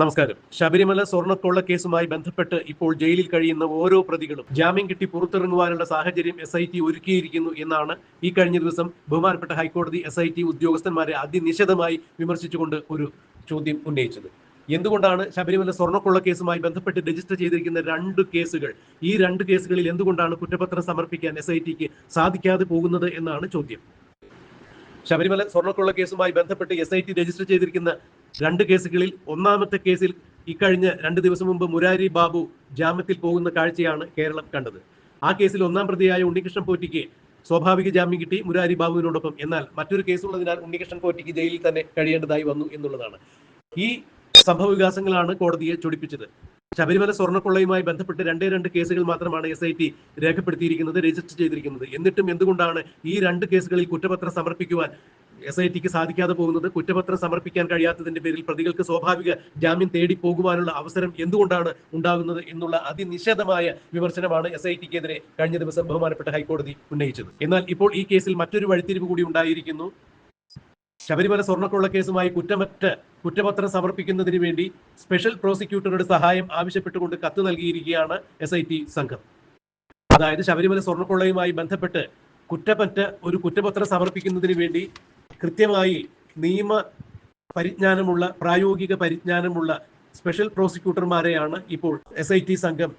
നമസ്കാരം. ശബരിമല സ്വർണക്കൊള്ള കേസുമായി ബന്ധപ്പെട്ട് ഇപ്പോൾ ജയിലിൽ കഴിയുന്ന ഓരോ പ്രതികളും ജാമ്യം കിട്ടി പുറത്തിറങ്ങുവാനുള്ള സാഹചര്യം എസ് ഐ ടി ഒരുക്കിയിരിക്കുന്നു എന്നാണ് ഈ കഴിഞ്ഞ ദിവസം ബഹുമാനപ്പെട്ട ഹൈക്കോടതി എസ് ഐ ടി ഉദ്യോഗസ്ഥന്മാരെ അതിനിശിതമായി വിമർശിച്ചുകൊണ്ട് ഒരു ചോദ്യം ഉന്നയിച്ചത്. എന്തുകൊണ്ടാണ് ശബരിമല സ്വർണക്കൊള്ള കേസുമായി ബന്ധപ്പെട്ട് രജിസ്റ്റർ ചെയ്തിരിക്കുന്ന രണ്ട് കേസുകൾ? ഈ രണ്ട് കേസുകളിൽ എന്തുകൊണ്ടാണ് കുറ്റപത്രം സമർപ്പിക്കാൻ എസ് ഐ ടിക്ക് സാധിക്കാതെ പോകുന്നത് എന്നാണ് ചോദ്യം. ശബരിമല സ്വർണക്കൊള്ള കേസുമായി ബന്ധപ്പെട്ട് എസ് ഐ ടി രജിസ്റ്റർ ചെയ്തിരിക്കുന്ന രണ്ട് കേസുകളിൽ ഒന്നാമത്തെ കേസിൽ ഇക്കഴിഞ്ഞ രണ്ട് ദിവസം മുമ്പ് മുരാരി ബാബു ജാമ്യത്തിൽ പോകുന്ന കാഴ്ചയാണ് കേരളം കണ്ടത്. ആ കേസിൽ ഒന്നാം പ്രതിയായ ഉണ്ണികൃഷ്ണൻ പോറ്റിക്ക് സ്വാഭാവിക ജാമ്യം കിട്ടി മുരാരി ബാബുവിനോടൊപ്പം. എന്നാൽ മറ്റൊരു കേസുള്ളതിനാൽ ഉണ്ണികൃഷ്ണൻ പോറ്റിക്ക് ജയിലിൽ തന്നെ കഴിയേണ്ടതായി വന്നു എന്നുള്ളതാണ്. ഈ സംഭവ വികാസങ്ങളാണ് കോടതിയെ ചൊടിപ്പിച്ചത്. ശബരിമല സ്വർണക്കൊള്ളയുമായി ബന്ധപ്പെട്ട് രണ്ടേ രണ്ട് കേസുകൾ മാത്രമാണ് എസ് ഐ ടി രേഖപ്പെടുത്തിയിരിക്കുന്നത് രജിസ്റ്റർ ചെയ്തിരിക്കുന്നത്. എന്നിട്ടും എന്തുകൊണ്ടാണ് ഈ രണ്ട് കേസുകളിൽ കുറ്റപത്രം സമർപ്പിക്കുവാൻ എസ് ഐ ടിക്ക് സാധിക്കാതെ പോകുന്നത് കുറ്റപത്രം സമർപ്പിക്കാൻ കഴിയാത്തതിന്റെ പേരിൽ പ്രതികൾക്ക് സ്വാഭാവിക ജാമ്യം തേടി പോകുവാനുള്ള അവസരം എന്തുകൊണ്ടാണ് ഉണ്ടാകുന്നത് എന്നുള്ള അതിനിഷേധമായ വിമർശനമാണ് എസ് ഐ ടിക്കെതിരെ കഴിഞ്ഞ ദിവസം ബഹുമാനപ്പെട്ട ഹൈക്കോടതി ഉന്നയിച്ചത്. എന്നാൽ ഇപ്പോൾ ഈ കേസിൽ മറ്റൊരു വഴിത്തിരിവ് കൂടി ഉണ്ടായിരിക്കുന്നു. ശബരിമല സ്വർണക്കൊള്ള കേസുമായി കുറ്റമറ്റ കുറ്റപത്രം സമർപ്പിക്കുന്നതിന് വേണ്ടി സ്പെഷ്യൽ പ്രോസിക്യൂട്ടറുടെ സഹായം ആവശ്യപ്പെട്ടുകൊണ്ട് കത്ത് നൽകിയിരിക്കുകയാണ് എസ് ഐ ടി സംഘം. അതായത് ശബരിമല സ്വർണക്കൊള്ളയുമായി ബന്ധപ്പെട്ട് കുറ്റമറ്റ ഒരു കുറ്റപത്രം സമർപ്പിക്കുന്നതിന് വേണ്ടി കൃത്യമായി നിയമ പരിജ്ഞാനമുള്ള പ്രായോഗിക പരിജ്ഞാനമുള്ള സ്പെഷ്യൽ പ്രോസിക്യൂട്ടർമാരെയാണ് ഇപ്പോൾ എസ് ഐ ടി സംഘം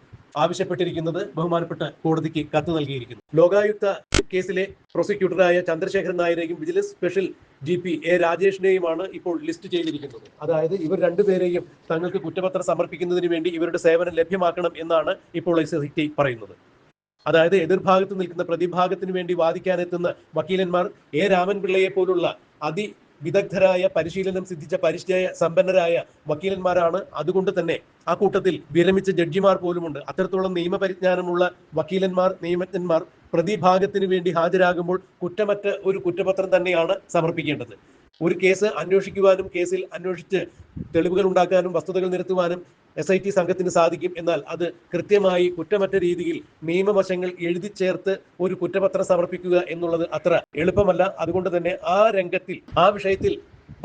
ആവശ്യപ്പെട്ടിരിക്കുന്നത്. ബഹുമാനപ്പെട്ട കോടതിക്ക് കത്ത് നൽകിയിരിക്കുന്നു. ലോകായുക്ത കേസിലെ പ്രോസിക്യൂട്ടറായ Chandrasekharan നായരെയും vigilance special G P A രാജേഷിനെയുമാണ് ഇപ്പോൾ ലിസ്റ്റ് ചെയ്തിരിക്കുന്നത്. അതായത് ഇവർ രണ്ടുപേരെയും തങ്ങൾക്ക് കുറ്റപത്രം സമർപ്പിക്കുന്നതിന് വേണ്ടി ഇവരുടെ സേവനം ലഭ്യമാക്കണം എന്നാണ് ഇപ്പോൾ എസ് ഐ ടി പറയുന്നത്. അതായത് എതിർഭാഗത്ത് നിൽക്കുന്ന പ്രതിഭാഗത്തിന് വേണ്ടി വാദിക്കാനെത്തുന്ന വക്കീലന്മാർ എ. രാമൻപിള്ളയെ പോലുള്ള അതി വിദഗ്ധരായ പരിശീലനം സിദ്ധിച്ച പരിചയ സമ്പന്നരായ വക്കീലന്മാരാണ്. അതുകൊണ്ട് തന്നെ ആ കൂട്ടത്തിൽ വിരമിച്ച ജഡ്ജിമാർ പോലുമുണ്ട്. അത്തരത്തോളം നിയമപരിജ്ഞാനമുള്ള വക്കീലന്മാർ നിയമജ്ഞന്മാർ പ്രതിഭാഗത്തിന് വേണ്ടി ഹാജരാകുമ്പോൾ കുറ്റമറ്റ ഒരു കുറ്റപത്രം തന്നെയാണ് സമർപ്പിക്കേണ്ടത്. ഒരു കേസ് അന്വേഷിക്കുവാനും കേസിൽ അന്വേഷിച്ച് തെളിവുകൾ ഉണ്ടാക്കാനും വസ്തുതകൾ നിരത്തുവാനും എസ് ഐ ടി സംഘത്തിന് സാധിക്കും. എന്നാൽ അത് കൃത്യമായി കുറ്റമറ്റ രീതിയിൽ നിയമവശങ്ങൾ എഴുതി ചേർത്ത് ഒരു കുറ്റപത്രം സമർപ്പിക്കുക എന്നുള്ളത് അത്ര എളുപ്പമല്ല. അതുകൊണ്ട് തന്നെ ആ രംഗത്തിൽ ആ വിഷയത്തിൽ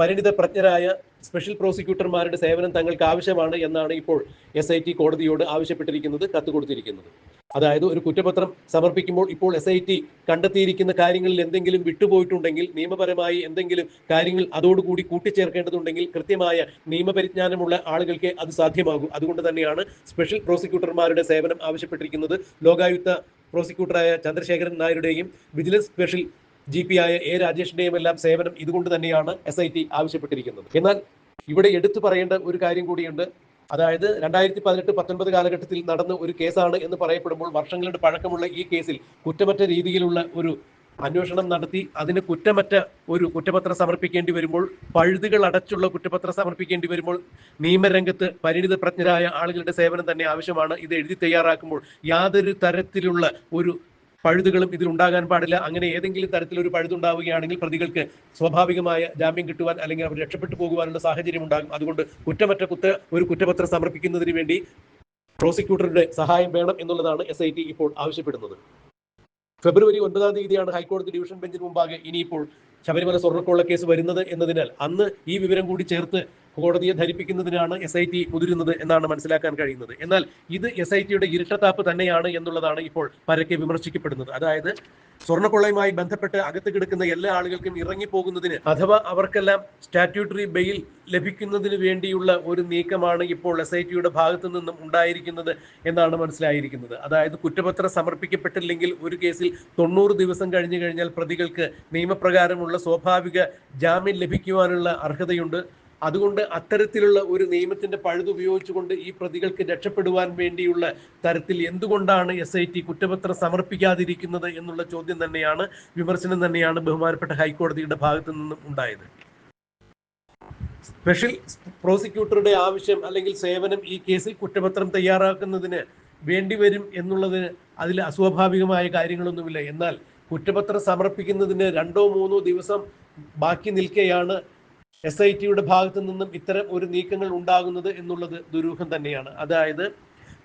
പരിണിത പ്രജ്ഞരായ സ്പെഷ്യൽ പ്രോസിക്യൂട്ടർമാരുടെ സേവനം തങ്ങൾക്ക് ആവശ്യമാണ് എന്നാണ് ഇപ്പോൾ എസ് കോടതിയോട് ആവശ്യപ്പെട്ടിരിക്കുന്നത് കത്ത് കൊടുത്തിരിക്കുന്നത്. അതായത് ഒരു കുറ്റപത്രം സമർപ്പിക്കുമ്പോൾ ഇപ്പോൾ എസ് ഐ ടി കണ്ടെത്തിയിരിക്കുന്ന കാര്യങ്ങളിൽ എന്തെങ്കിലും വിട്ടുപോയിട്ടുണ്ടെങ്കിൽ നിയമപരമായി എന്തെങ്കിലും കാര്യങ്ങൾ അതോടുകൂടി കൂട്ടിച്ചേർക്കേണ്ടതുണ്ടെങ്കിൽ കൃത്യമായ നിയമപരിജ്ഞാനമുള്ള ആളുകൾക്ക് അത് സാധ്യമാകും. അതുകൊണ്ട് തന്നെയാണ് സ്പെഷ്യൽ പ്രോസിക്യൂട്ടർമാരുടെ സേവനം ആവശ്യപ്പെട്ടിരിക്കുന്നത്. ലോകായുക്ത പ്രോസിക്യൂട്ടറായ ചന്ദ്രശേഖരൻ നായരുടെയും വിജിലൻസ് സ്പെഷ്യൽ ജി പി ആയ എ രാജേഷിന്റെയും എല്ലാം സേവനം ഇതുകൊണ്ട് തന്നെയാണ് എസ് ഐ ടി ആവശ്യപ്പെട്ടിരിക്കുന്നത്. എന്നാൽ ഇവിടെ എടുത്തു പറയേണ്ട ഒരു കാര്യം കൂടിയുണ്ട്. അതായത് രണ്ടായിരത്തി പതിനെട്ട് പത്തൊൻപത് കാലഘട്ടത്തിൽ നടന്ന ഒരു കേസാണ് എന്ന് പറയപ്പെടുമ്പോൾ വർഷങ്ങളുടെ പഴക്കമുള്ള ഈ കേസിൽ കുറ്റമറ്റ രീതിയിലുള്ള ഒരു അന്വേഷണം നടത്തി അതിന് കുറ്റമറ്റ ഒരു കുറ്റപത്രം സമർപ്പിക്കേണ്ടി വരുമ്പോൾ പഴുതുകൾ അടച്ചുള്ള കുറ്റപത്രം സമർപ്പിക്കേണ്ടി വരുമ്പോൾ നിയമരംഗത്ത് പരിണിത പ്രജ്ഞരായ ആളുകളുടെ സേവനം തന്നെ ആവശ്യമാണ്. ഇത് എഴുതി തയ്യാറാക്കുമ്പോൾ യാതൊരു തരത്തിലുള്ള ഒരു പഴുതുകളും ഇതിൽ ഉണ്ടാകാൻ പാടില്ല. അങ്ങനെ ഏതെങ്കിലും തരത്തിലൊരു പഴുതുണ്ടാവുകയാണെങ്കിൽ പ്രതികൾക്ക് സ്വാഭാവികമായ ജാമ്യം കിട്ടുവാൻ അല്ലെങ്കിൽ അവർ രക്ഷപ്പെട്ടു പോകുവാനുള്ള സാഹചര്യം ഉണ്ടാകും. അതുകൊണ്ട് കുറ്റമറ്റ കുറ്റ ഒരു കുറ്റപത്രം സമർപ്പിക്കുന്നതിന് വേണ്ടി പ്രോസിക്യൂട്ടറുടെ സഹായം വേണം എന്നുള്ളതാണ് എസ് ഇപ്പോൾ ആവശ്യപ്പെടുന്നത്. ഫെബ്രുവരി ഒൻപതാം തീയതിയാണ് ഹൈക്കോടതി ഡിവിഷൻ ബെഞ്ചിന് മുമ്പാകെ ഇനിയിപ്പോൾ ശബരിമല സ്വർണക്കോള കേസ് വരുന്നത് എന്നതിനാൽ അന്ന് ഈ വിവരം കൂടി ചേർത്ത് കോടതിയെ ധരിപ്പിക്കുന്നതിനാണ് എസ് ഐ ടി മുതിരുന്നത് എന്നാണ് മനസ്സിലാക്കാൻ കഴിയുന്നത്. എന്നാൽ ഇത് എസ് ഐ ടിയുടെ ഇരട്ടത്താപ്പ് തന്നെയാണ് എന്നുള്ളതാണ് ഇപ്പോൾ പരക്കെ വിമർശിക്കപ്പെടുന്നത്. അതായത് സ്വർണക്കൊള്ളയുമായി ബന്ധപ്പെട്ട് അകത്ത് കിടക്കുന്ന എല്ലാ ആളുകൾക്കും ഇറങ്ങിപ്പോകുന്നതിന് അഥവാ അവർക്കെല്ലാം സ്റ്റാറ്റ്യൂട്ടറി ബെയിൽ ലഭിക്കുന്നതിന് വേണ്ടിയുള്ള ഒരു നീക്കമാണ് ഇപ്പോൾ എസ് ഐ ടിയുടെ ഭാഗത്തു നിന്നും ഉണ്ടായിരിക്കുന്നത് എന്നാണ് മനസ്സിലായിരിക്കുന്നത്. അതായത് കുറ്റപത്രം സമർപ്പിക്കപ്പെട്ടില്ലെങ്കിൽ ഒരു കേസിൽ തൊണ്ണൂറ് ദിവസം കഴിഞ്ഞു കഴിഞ്ഞാൽ പ്രതികൾക്ക് നിയമപ്രകാരമുള്ള സ്വാഭാവിക ജാമ്യം ലഭിക്കുവാനുള്ള അർഹതയുണ്ട്. അതുകൊണ്ട് അത്തരത്തിലുള്ള ഒരു നിയമത്തിന്റെ പഴുതുപയോഗിച്ചുകൊണ്ട് ഈ പ്രതികൾക്ക് രക്ഷപ്പെടുവാൻ വേണ്ടിയുള്ള തരത്തിൽ എന്തുകൊണ്ടാണ് എസ് ഐ ടി കുറ്റപത്രം സമർപ്പിക്കാതിരിക്കുന്നത് എന്നുള്ള ചോദ്യം തന്നെയാണ് വിമർശനം തന്നെയാണ് ബഹുമാനപ്പെട്ട ഹൈക്കോടതിയുടെ ഭാഗത്തു നിന്നും ഉണ്ടായത്. സ്പെഷ്യൽ പ്രോസിക്യൂട്ടറുടെ ആവശ്യം അല്ലെങ്കിൽ സേവനം ഈ കേസിൽ കുറ്റപത്രം തയ്യാറാക്കുന്നതിന് വേണ്ടിവരും എന്നുള്ളതിന് അതിൽ അസ്വാഭാവികമായ കാര്യങ്ങളൊന്നുമില്ല. എന്നാൽ കുറ്റപത്രം സമർപ്പിക്കുന്നതിന് രണ്ടോ മൂന്നോ ദിവസം ബാക്കി നിൽക്കെയാണ് എസ് ഐ ടിയുടെ ഭാഗത്തു നിന്നും ഇത്തരം ഒരു നീക്കങ്ങൾ ഉണ്ടാകുന്നത് എന്നുള്ളത് ദുരൂഹം തന്നെയാണ്. അതായത്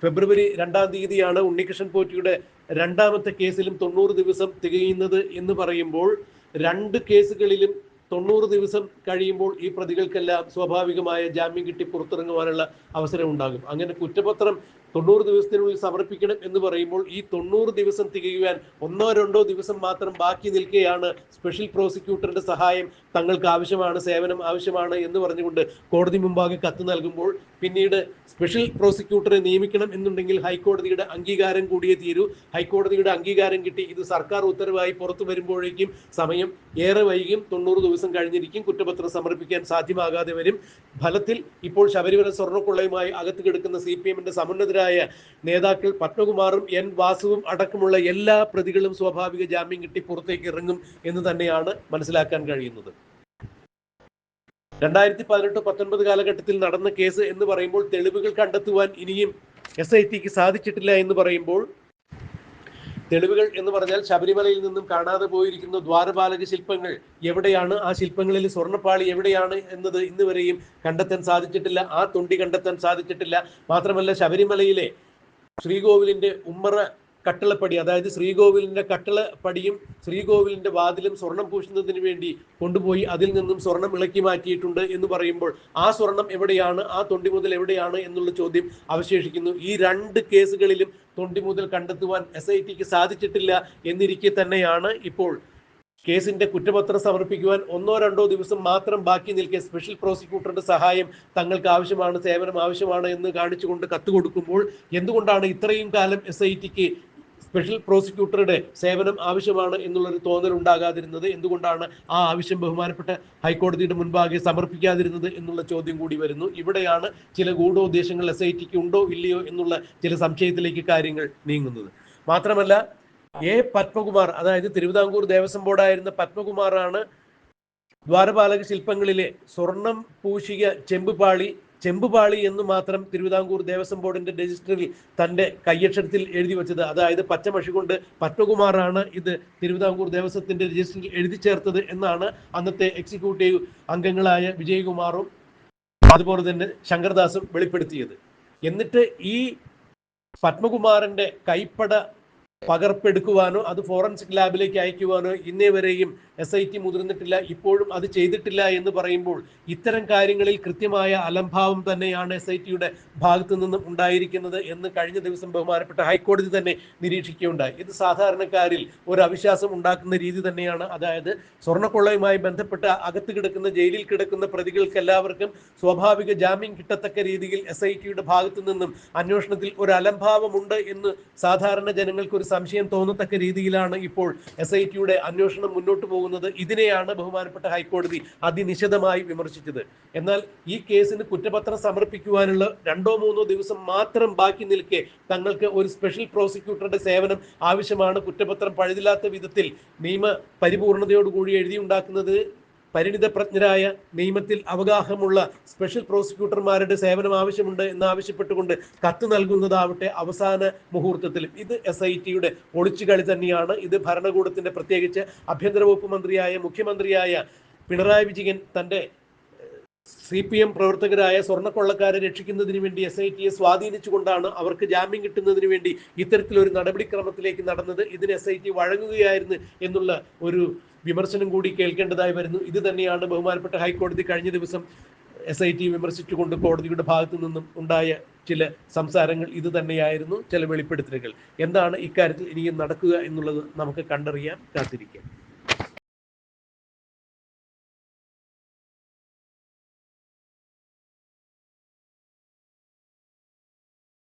ഫെബ്രുവരി രണ്ടാം തീയതിയാണ് ഉണ്ണികൃഷ്ണൻ പോറ്റിയുടെ രണ്ടാമത്തെ കേസിലും തൊണ്ണൂറ് ദിവസം തികയുന്നത് എന്ന് പറയുമ്പോൾ രണ്ട് കേസുകളിലും തൊണ്ണൂറ് ദിവസം കഴിയുമ്പോൾ ഈ പ്രതികൾക്കെല്ലാം സ്വാഭാവികമായ ജാമ്യം കിട്ടി പുറത്തിറങ്ങുവാനുള്ള അവസരം ഉണ്ടാകും. അങ്ങനെ കുറ്റപത്രം തൊണ്ണൂറ് ദിവസത്തിനുള്ളിൽ സമർപ്പിക്കണം എന്ന് പറയുമ്പോൾ ഈ തൊണ്ണൂറ് ദിവസം തികയുവാൻ ഒന്നോ രണ്ടോ ദിവസം മാത്രം ബാക്കി നിൽക്കുകയാണ് സ്പെഷ്യൽ പ്രോസിക്യൂട്ടറുടെ സഹായം തങ്ങൾക്ക് ആവശ്യമാണ് സേവനം ആവശ്യമാണ് എന്ന് പറഞ്ഞുകൊണ്ട് കോടതി മുമ്പാകെ കത്ത് നൽകുമ്പോൾ പിന്നീട് സ്പെഷ്യൽ പ്രോസിക്യൂട്ടറെ നിയമിക്കണം എന്നുണ്ടെങ്കിൽ ഹൈക്കോടതിയുടെ അംഗീകാരം കൂടിയേ തീരൂ. ഹൈക്കോടതിയുടെ അംഗീകാരം കിട്ടി. ഇത് സർക്കാർ ഉത്തരവായി പുറത്തു വരുമ്പോഴേക്കും സമയം ഏറെ വൈകും. തൊണ്ണൂറ് ദിവസം കഴിഞ്ഞിരിക്കും. കുറ്റപത്രം സമർപ്പിക്കാൻ സാധ്യമാകാതെ വരും. ഫലത്തിൽ ഇപ്പോൾ ശബരിമല സ്വർണക്കൊള്ളയുമായി അകത്ത് കിടക്കുന്ന സി പി എമ്മിന്റെ സമുന്നതരായ നേതാക്കൾ പത്മകുമാറും എൻ വാസുവും അടക്കമുള്ള എല്ലാ പ്രതികളും സ്വാഭാവിക ജാമ്യം കിട്ടി പുറത്തേക്ക് ഇറങ്ങും എന്ന് തന്നെയാണ് മനസ്സിലാക്കാൻ കഴിയുന്നത്. രണ്ടായിരത്തി പതിനെട്ട് പത്തൊൻപത് കാലഘട്ടത്തിൽ നടന്ന കേസ് എന്ന് പറയുമ്പോൾ തെളിവുകൾ കണ്ടെത്തുവാൻ ഇനിയും എസ് ഐ ടിക്ക് സാധിച്ചിട്ടില്ല എന്ന് പറയുമ്പോൾ തെളിവുകൾ എന്ന് പറഞ്ഞാൽ ശബരിമലയിൽ നിന്നും കാണാതെ പോയിരിക്കുന്ന ദ്വാരപാലക ശില്പങ്ങൾ എവിടെയാണ്? ആ ശില്പങ്ങളിൽ സ്വർണപ്പാളി എവിടെയാണ് എന്നത് ഇന്ന് വരെയും കണ്ടെത്താൻ സാധിച്ചിട്ടില്ല. ആ തൊണ്ടി കണ്ടെത്താൻ സാധിച്ചിട്ടില്ല. മാത്രമല്ല ശബരിമലയിലെ ശ്രീകോവിലിന്റെ ഉമ്മറ കട്ടളപ്പടി അതായത് ശ്രീകോവിലിന്റെ കട്ടളപ്പടിയും ശ്രീകോവിലിന്റെ വാതിലും സ്വർണം പൂശുന്നതിന് വേണ്ടി കൊണ്ടുപോയി അതിൽ നിന്നും സ്വർണം ഇളക്കി മാറ്റിയിട്ടുണ്ട് എന്ന് പറയുമ്പോൾ ആ സ്വർണം എവിടെയാണ്? ആ തൊണ്ടി മുതൽ എവിടെയാണ്? എന്നുള്ള ചോദ്യം അവശേഷിക്കുന്നു. ഈ രണ്ട് കേസുകളിലും തൊണ്ടി മുതൽ കണ്ടെത്തുവാൻ എസ് ഐ ടിക്ക് സാധിച്ചിട്ടില്ല എന്നിരിക്കെ തന്നെയാണ് ഇപ്പോൾ കേസിന്റെ കുറ്റപത്രം സമർപ്പിക്കുവാൻ ഒന്നോ രണ്ടോ ദിവസം മാത്രം ബാക്കി നിൽക്കെ സ്പെഷ്യൽ പ്രോസിക്യൂട്ടറുടെ സഹായം തങ്ങൾക്ക് ആവശ്യമാണ് സേവനം ആവശ്യമാണ് എന്ന് കാണിച്ചുകൊണ്ട് കത്ത് കൊടുക്കുമ്പോൾ എന്തുകൊണ്ടാണ് ഇത്രയും കാലം എസ് ഐ ടിക്ക് സ്പെഷ്യൽ പ്രോസിക്യൂട്ടറുടെ സേവനം ആവശ്യമാണ് എന്നുള്ളൊരു തോന്നൽ ഉണ്ടാകാതിരുന്നത് എന്തുകൊണ്ടാണ് ആ ആവശ്യം ബഹുമാനപ്പെട്ട ഹൈക്കോടതിയുടെ മുൻപാകെ സമർപ്പിക്കാതിരുന്നത് എന്നുള്ള ചോദ്യം കൂടി വരുന്നു. ഇവിടെയാണ് ചില ഗൂഢോദ്ദേശങ്ങൾ എസ് ഐ ടിക്ക് ഉണ്ടോ ഇല്ലയോ എന്നുള്ള ചില സംശയത്തിലേക്ക് കാര്യങ്ങൾ നീങ്ങുന്നത്. മാത്രമല്ല എ പത്മകുമാർ അതായത് തിരുവിതാംകൂർ ദേവസ്വം ബോർഡായിരുന്ന പത്മകുമാറാണ് ദ്വാരപാലക ശില്പങ്ങളിലെ സ്വർണം പൂശിക ചെമ്പുപാളി ചെമ്പുപാളി എന്ന് മാത്രം തിരുവിതാംകൂർ ദേവസ്വം ബോർഡിന്റെ രജിസ്റ്ററിൽ തന്റെ കയ്യക്ഷരത്തിൽ എഴുതി വെച്ചത്. അതായത് പച്ചമഷി കൊണ്ട് പത്മകുമാറാണ് ഇത് തിരുവിതാംകൂർ ദേവസ്വത്തിന്റെ രജിസ്റ്ററിൽ എഴുതി ചേർത്തത് എന്നാണ് അന്നത്തെ എക്സിക്യൂട്ടീവ് അംഗങ്ങളായ വിജയകുമാറും അതുപോലെ തന്നെ ശങ്കർദാസും വെളിപ്പെടുത്തിയത്. എന്നിട്ട് ഈ പത്മകുമാറിന്റെ കൈപ്പട പകർപ്പെടുക്കുവാനോ അത് ഫോറൻസിക് ലാബിലേക്ക് അയക്കുവാനോ ഇന്നേ വരെയും എസ് ഐ ടി മുതിർന്നിട്ടില്ല. ഇപ്പോഴും അത് ചെയ്തിട്ടില്ല എന്ന് പറയുമ്പോൾ ഇത്തരം കാര്യങ്ങളിൽ കൃത്യമായ അലംഭാവം തന്നെയാണ് എസ് ഐ ടിയുടെ ഭാഗത്തു നിന്നും ഉണ്ടായിരിക്കുന്നത് എന്ന് കഴിഞ്ഞ ദിവസം ബഹുമാനപ്പെട്ട ഹൈക്കോടതി തന്നെ നിരീക്ഷിക്കുകയുണ്ടായി. ഇത് സാധാരണക്കാരിൽ ഒരു അവിശ്വാസം ഉണ്ടാക്കുന്ന രീതി തന്നെയാണ്. അതായത് സ്വർണക്കൊള്ളയുമായി ബന്ധപ്പെട്ട അകത്ത് കിടക്കുന്ന ജയിലിൽ കിടക്കുന്ന പ്രതികൾക്ക് എല്ലാവർക്കും സ്വാഭാവിക ജാമ്യം കിട്ടത്തക്ക രീതിയിൽ എസ് ഐ ടിയുടെ ഭാഗത്തു നിന്നും അന്വേഷണത്തിൽ ഒരു അലംഭാവമുണ്ട് എന്ന് സാധാരണ ജനങ്ങൾക്ക് ഒരു സംശയം തോന്നത്തക്ക രീതിയിലാണ് ഇപ്പോൾ എസ് ഐ ടിയുടെ അന്വേഷണം മുന്നോട്ട് പോകുന്നത്. ഇതിനെയാണ് ബഹുമാനപ്പെട്ട ഹൈക്കോടതി അതിനിശിതമായി വിമർശിച്ചത്. എന്നാൽ ഈ കേസിന് കുറ്റപത്രം സമർപ്പിക്കുവാനുള്ള രണ്ടോ മൂന്നോ ദിവസം മാത്രം ബാക്കി നിൽക്കെ തങ്ങൾക്ക് ഒരു സ്പെഷ്യൽ പ്രോസിക്യൂട്ടറുടെ സേവനം ആവശ്യമാണ്. കുറ്റപത്രം പഴുതില്ലാത്ത വിധത്തിൽ നിയമ പരിപൂർണതയോടുകൂടി എഴുതിയുണ്ടാക്കുന്നത് പരിണിതപ്രജ്ഞരായ നിയമത്തിൽ അവഗാഹമുള്ള സ്പെഷ്യൽ പ്രോസിക്യൂട്ടർമാരുടെ സേവനം ആവശ്യമുണ്ട് എന്നാവശ്യപ്പെട്ടുകൊണ്ട് കത്ത് നൽകുന്നതാവട്ടെ അവസാന മുഹൂർത്തത്തിലും. ഇത് എസ് ഐ ടിയുടെ ഒളിച്ചുകളി തന്നെയാണ്. ഇത് ഭരണകൂടത്തിന്റെ പ്രത്യേകിച്ച് ആഭ്യന്തര വകുപ്പ് മന്ത്രിയായ മുഖ്യമന്ത്രിയായ പിണറായി വിജയൻ തന്റെ സി പി എം പ്രവർത്തകരായ സ്വർണക്കൊള്ളക്കാരെ രക്ഷിക്കുന്നതിന് വേണ്ടി എസ് ഐ ടിയെ സ്വാധീനിച്ചുകൊണ്ടാണ് അവർക്ക് ജാമ്യം കിട്ടുന്നതിന് വേണ്ടി ഇത്തരത്തിലൊരു നടപടിക്രമത്തിലേക്ക് നടന്നത്. ഇതിന് എസ് ഐ ടി വഴങ്ങുകയായിരുന്നു എന്നുള്ള ഒരു വിമർശനം കൂടി കേൾക്കേണ്ടതായി വരുന്നു. ഇത് തന്നെയാണ് ബഹുമാനപ്പെട്ട ഹൈക്കോടതി കഴിഞ്ഞ ദിവസം എസ് ഐ ടി വിമർശിച്ചുകൊണ്ട് കോടതിയുടെ ഭാഗത്തു നിന്നും ഉണ്ടായ ചില സംസാരങ്ങൾ ഇത് തന്നെയായിരുന്നു. ചില വെളിപ്പെടുത്തലുകൾ. എന്താണ് ഇക്കാര്യത്തിൽ ഇനിയും നടക്കുക എന്നുള്ളത് നമുക്ക് കണ്ടറിയാൻ കാത്തിരിക്കാം.